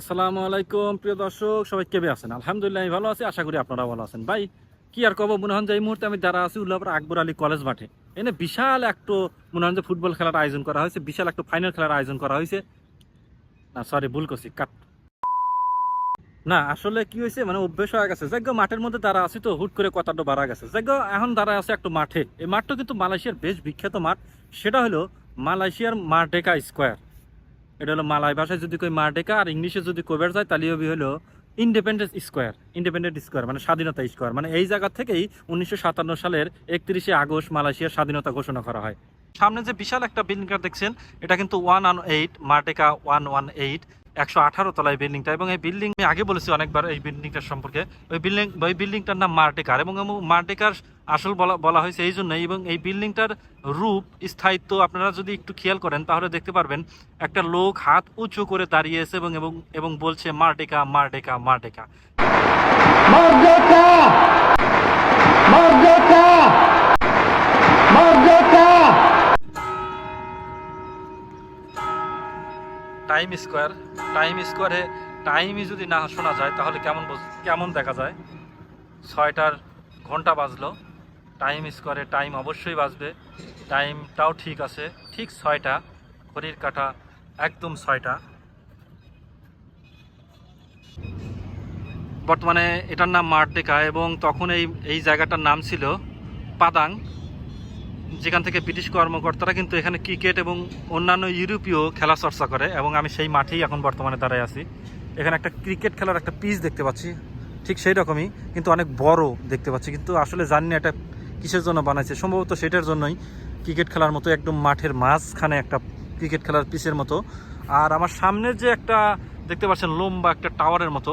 আসসালামু আলাইকুম, প্রিয় দর্শক, সবাই কেবে আছেন? আলহামদুলিল্লাহ, আমি ভালো আছি, আশা করি আপনারা ভালো আছেন। ভাই, কি আর কব, মনে হন যে এই মুহূর্তে আমি যারা আছি উল্লাপাড়া আকবর আলী কলেজ মাঠে। এনে বিশাল একটু, মনে হন যে ফুটবল খেলার আয়োজন করা হয়েছে, বিশাল একটু ফাইনাল খেলার আয়োজন করা হয়েছে। না সরি ভুল করছি কাট না, আসলে কি হয়েছে মানে অভ্যেস হয়ে গেছে। যাজ্ঞ মাঠের মধ্যে দাঁড়া আছি তো, হুট করে কথাটা বাড়া গেছে। যাজ্ঞ এখন দাঁড়া আছে একটু মাঠে। এই মাঠটা কিন্তু মালয়েশিয়ার বেশ বিখ্যাত মাঠ। সেটা হলো মালয়েশিয়ার মারডেকা স্কোয়ার। এটা হলো মালয় ভাষায় যদি কই মার্ডেকা আর ইংলিশে যদি কোবের যায়, তাহলে হলো ইন্ডিপেন্ডেন্স স্কোয়ার ইন্ডিপেন্ডেন্ট স্কোয়ার মানে স্বাধীনতা স্কোয়ার মানে এই জায়গা থেকেই উনিশশো সাতান্ন সালের একত্রিশে আগস্ট মালয়েশিয়ার স্বাধীনতা ঘোষণা করা হয়। সামনে যে বিশাল একটা বিল্ডিংটা দেখছেন, এটা কিন্তু one one eight Merdeka one one eight একশো আঠারো তলায় বিল্ডিংটা এবং এই বিল্ডিং আমি আগে বলেছি অনেকবার এই বিল্ডিংটার সম্পর্কে ওই বিল্ডিং ওই বিল্ডিংটার নাম মার্টেকার এবং মার্টেকার আসল বলা বলা হয়েছে এই জন্যই এবং এই বিল্ডিংটার রূপ, স্থায়িত্ব আপনারা যদি একটু খেয়াল করেন তাহলে দেখতে পারবেন, একটা লোক হাত উঁচু করে দাঁড়িয়েছে এবং এবং এবং বলছে, Merdeka Merdeka Merdeka Merdeka! Merdeka! Merdeka! Time Square Time স্কোয়ারে টাইমই যদি না শোনা যায়, তাহলে কেমন কেমন দেখা যায়? ছয়টার ঘণ্টা বাজলো। টাইম স্কোয়ারে টাইম অবশ্যই বাজবে। টাইমটাও ঠিক আছে। ঠিক ছয়টা। ঘড়ির কাটা একদম ছয়টা। বর্তমানে এটার নাম মারডেকা এবং তখন এই এই জায়গাটার নাম ছিল পাদাং। যেখান থেকে ব্রিটিশ কর্মকর্তারা কিন্তু এখানে ক্রিকেট এবং অন্যান্য ইউরোপীয় খেলা চর্চা করে এবং আমি সেই মাঠেই এখন বর্তমানে দাঁড়ায় আছি। এখানে একটা ক্রিকেট খেলার একটা পিচ দেখতে পাচ্ছি, ঠিক সেই রকমই, কিন্তু অনেক বড় দেখতে পাচ্ছি। কিন্তু আসলে জানি না এটা কিসের জন্য বানাইছে, সম্ভবত সেটার জন্যই ক্রিকেট খেলার মতো একদম মাঠের মাঝখানে একটা ক্রিকেট খেলার পিচের মতো। আর আমার সামনের যে একটা দেখতে পাচ্ছেন লম্বা একটা টাওয়ারের মতো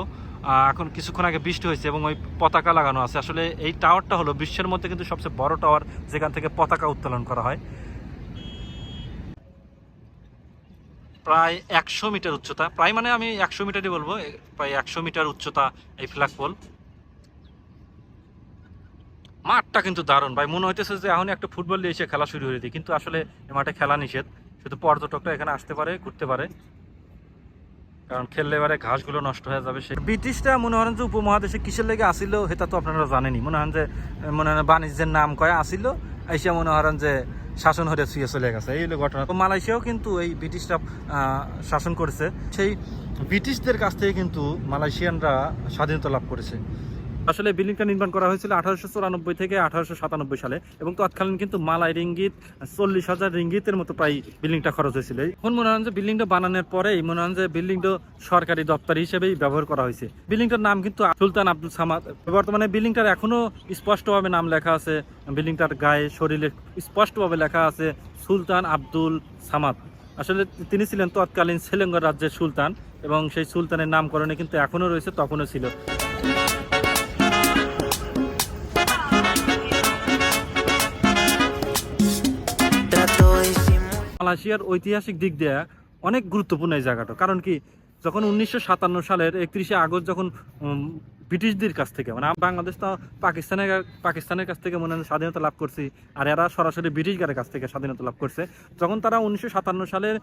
এখন কিছুক্ষণ আগে বৃষ্টি হয়েছে এবং ওই পতাকা লাগানো আছে। আসলে এই টাওয়ারটা হলো বিশ্বের মধ্যে কিন্তু সবচেয়ে বড় টাওয়ার যেখান থেকে পতাকা উত্তোলন করা হয়। প্রায় একশো মিটার উচ্চতা। প্রায় মানে আমি একশো মিটারই বলব প্রায় একশো মিটার উচ্চতা এই ফ্ল্যাগ পোল মাঠটা কিন্তু দারুণ। ভাই, মনে হইতেছে যে এখন একটা ফুটবল দিয়ে এসে খেলা শুরু হয়ে দিই কিন্তু আসলে মাঠে খেলা নিষেধ। শুধু পর্যটকরা এখানে আসতে পারে, ঘুরতে পারে। কারণ খেললে এবারে ঘাসগুলো নষ্ট হয়ে যাবে সে ব্রিটিশরা মনে হন যে উপমহাদেশে কিসের লেগে আসিল সেটা তো আপনারা জানেনি মনে হন যে, মনে হয় বাণিজ্যের নাম কয়ে আসিল, এসে মনে করেন যে শাসন হয়ে শুয়ে চলে গেছে। এই হলো ঘটনা। তো মালয়েশিয়াও কিন্তু এই ব্রিটিশরা শাসন করেছে। সেই ব্রিটিশদের কাছ থেকে কিন্তু মালয়েশিয়ানরা স্বাধীনতা লাভ করেছে। আসলে বিল্ডিংটা নির্মাণ করা হয়েছিল আঠারোশো চুরানব্বই থেকে আঠারোশো সাতানব্বই সালে এবং তৎকালীন কিন্তু মালাই রিঙ্গিত, চল্লিশ হাজার রিঙ্গিতের মতো প্রায় বিল্ডিংটা খরচ হয়েছিল। এখন মনে হয় যে বিল্ডিংটা বানানোর পরেই মনে হয় যে বিল্ডিংটা সরকারি দপ্তর হিসেবেই ব্যবহার করা হয়েছে। বিল্ডিংটার নাম কিন্তু সুলতান আব্দুল সামাদ। বর্তমানে বিল্ডিংটার এখনও স্পষ্টভাবে নাম লেখা আছে। বিল্ডিংটার গায়ে, শরীরে স্পষ্টভাবে লেখা আছে সুলতান আব্দুল সামাদ। আসলে তিনি ছিলেন তৎকালীন সেলেঙ্গর রাজ্যের সুলতান এবং সেই সুলতানের নামকরণে কিন্তু এখনও রয়েছে তখনও ছিল। মালয়েশিয়ার ঐতিহাসিক দিক দিয়ে অনেক গুরুত্বপূর্ণ এই জায়গাটা। কারণ কি, যখন উনিশশো সাতান্ন সালের একত্রিশে আগস্ট যখন ব্রিটিশদের কাছ থেকে মানে বাংলাদেশ তো পাকিস্তানের পাকিস্তানের কাছ থেকে মনে স্বাধীনতা লাভ করছি, আর এরা সরাসরি ব্রিটিশগারের কাছ থেকে স্বাধীনতা লাভ করছে, যখন তারা উনিশশো সাতান্ন সালের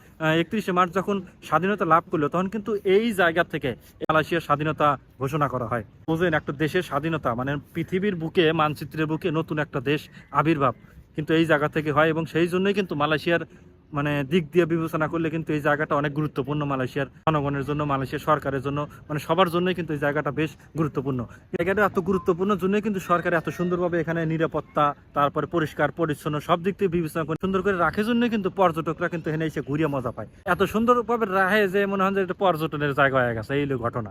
একত্রিশে মার্চ যখন স্বাধীনতা লাভ করল, তখন কিন্তু এই জায়গা থেকে মালয়েশিয়ার স্বাধীনতা ঘোষণা করা হয়। বুঝলেন, একটা দেশের স্বাধীনতা মানে পৃথিবীর বুকে, মানচিত্রের বুকে নতুন একটা দেশ আবির্ভাব কিন্তু এই জায়গা থেকে হয় এবং সেই জন্যই কিন্তু মালয়েশিয়ার মানে দিক দিয়ে বিবেচনা করলে কিন্তু এই জায়গাটা অনেক গুরুত্বপূর্ণ মালয়েশিয়ার জনগণের জন্য মালয়েশিয়ার সরকারের জন্য মানে সবার জন্যই কিন্তু এই জায়গাটা বেশ গুরুত্বপূর্ণ। জায়গাটা এত গুরুত্বপূর্ণ জন্যই কিন্তু সরকার এত সুন্দরভাবে এখানে নিরাপত্তা, তারপরে পরিষ্কার, পরিচ্ছন্ন, সব দিক থেকে বিবেচনা করে, সুন্দর করে রাখে জন্যই কিন্তু পর্যটকরা কিন্তু এখানে এসে ঘুরিয়ে মজা পায়। এত সুন্দরভাবে রাখে যে মনে হয় যে এটা পর্যটনের জায়গা হয়ে গেছে, এই ঘটনা।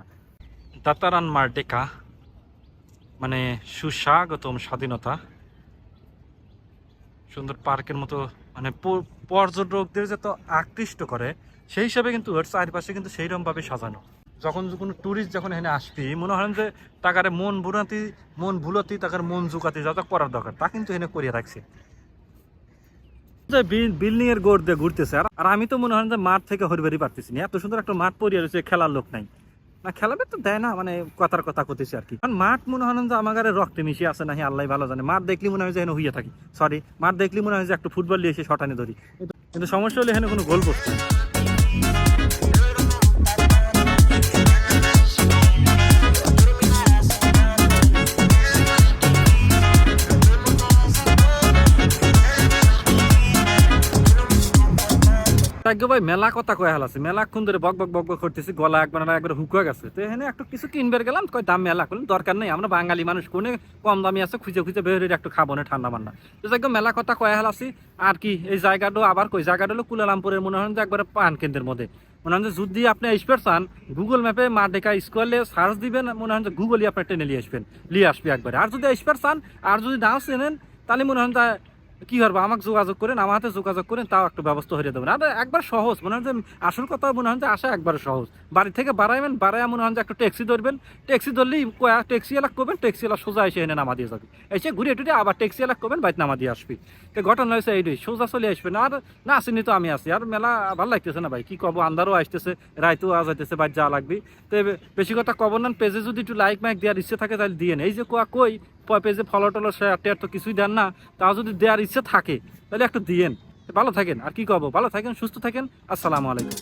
দাতারান মার্ডেকা মানে সুস্বাগতম স্বাধীনতা। সুন্দর পার্কের মতো মানে পর্যটকদের যত আকৃষ্ট করে, সেই হিসাবে কিন্তু ওর চারপাশে কিন্তু সেইরকমভাবে সাজানো। যখন কোনো ট্যুরিস্ট যখন এখানে আসবি, মনে হয় যে তাকারে মন ভুলাতি, মন ভুলতি, তাকার মন জুকাতি যত করার দরকার, তা কিন্তু এখানে করিয়ে রাখছে। বিল্ডিং এর গোড় দিয়ে ঘুরতেছে, আর আমি তো মনে হয় যে মাঠ থেকে হরিবারি পারতেছি এত সুন্দর একটা মাঠ পরিয়ে রয়েছে, খেলার লোক নাই। না, খেলাবে তো দেয় না মানে কথার কথা করতেছি আর কি। কারণ মাঠ মনে হয় যে আমার রক্তে মিশিয়ে আছে নাহি আল্লাহ ভালো জানে। মাঠ দেখলি মনে হয় যে এখানে হইয়া থাকি। সরি মাঠ দেখলি মনে হয় যে একটু ফুটবল নিয়ে এসে শটানি ধরি। কিন্তু সমস্যা হলে এখানে কোনো গোল করছে না। তাকে ভাই, মেলা কথা কয়ে হালাছে। মেলা ক্ষণ ধরে বক বক বক বক করতেছি, গলা একবার না একবার হুকুয়া গেছে। তো এখানে একটু কিছু কিনবার গেলাম? কয় দাম মেলা করলাম, দরকার নেই। আমরা বাঙালি মানুষ, কোনে কম দামি আছে, খুঁজে খুঁজে বের হয়ে একটু খাব, না ঠান্ডা মান্না তো যাকে মেলা কথা কয়ে হালাছি। আর কি, এই জায়গাটা আবার কই? জায়গাটা হলো কুলালামপুরের, মনে হয় যে একবারে পান কেন্দ্রের মধ্যে। মনে হয় যে যদি আপনি আসবে চান গুগল ম্যাপে মা ডেকা স্কুলে সার্চ দিবেন, মনে হয় যে গুগলই আপনার টেনে নিয়ে আসবেন, নিয়ে আসবে একবারে। আর যদি আসবে চান, আর যদি নাও চেনেন, তাহলে মনে হয় যে কি করব? আমাকে যোগাযোগ করেন, আমার হাতে যোগাযোগ করেন, তাও একটু ব্যবস্থা হয়ে দেবেন। আর একবার সহজ, মনে হয় যে আসল কথা মনে হয় যে আসা একবার সহজ। বাড়ি থেকে বাড়াইবেন বাড়াই মনে হয় যে একটু ট্যাক্সি ধরবেন। ট্যাক্সি ধরলেই কয়া, ট্যাক্সি এলাক করবেন, ট্যাক্সি এলাক সোজা এসে এনে নামা দিয়ে যাবে। এসে ঘুরে টুরে আবার ট্যাক্সি এলাক করবেন, বাইক নামা দিয়ে আসবি। তো ঘটনা হয়েছে এইটাই, সোজা চলে আসবেন আর না আসেনি তো আমি আসি আর মেলা ভালো লাগতেছে না ভাই, কি কব আন্দারও আসতেছে, রাইতেও আজ যাইতেছে বাইর যা লাগবে। তো বেশি কথা কব না, পেজে যদি একটু লাইক মাইক দেওয়ার ইচ্ছে থাকে তাহলে দিয়ে এই যে কোয়া কই পেজে ফলো টলো শেয়ার টেয়ার তো কিছুই দেন না, তাও যদি দেওয়ার ইচ্ছে থাকে, তাহলে একটু দিয়েন। ভালো থাকেন। আর কি কব ভালো থাকেন, সুস্থ থাকেন। আসসালামু আলাইকুম।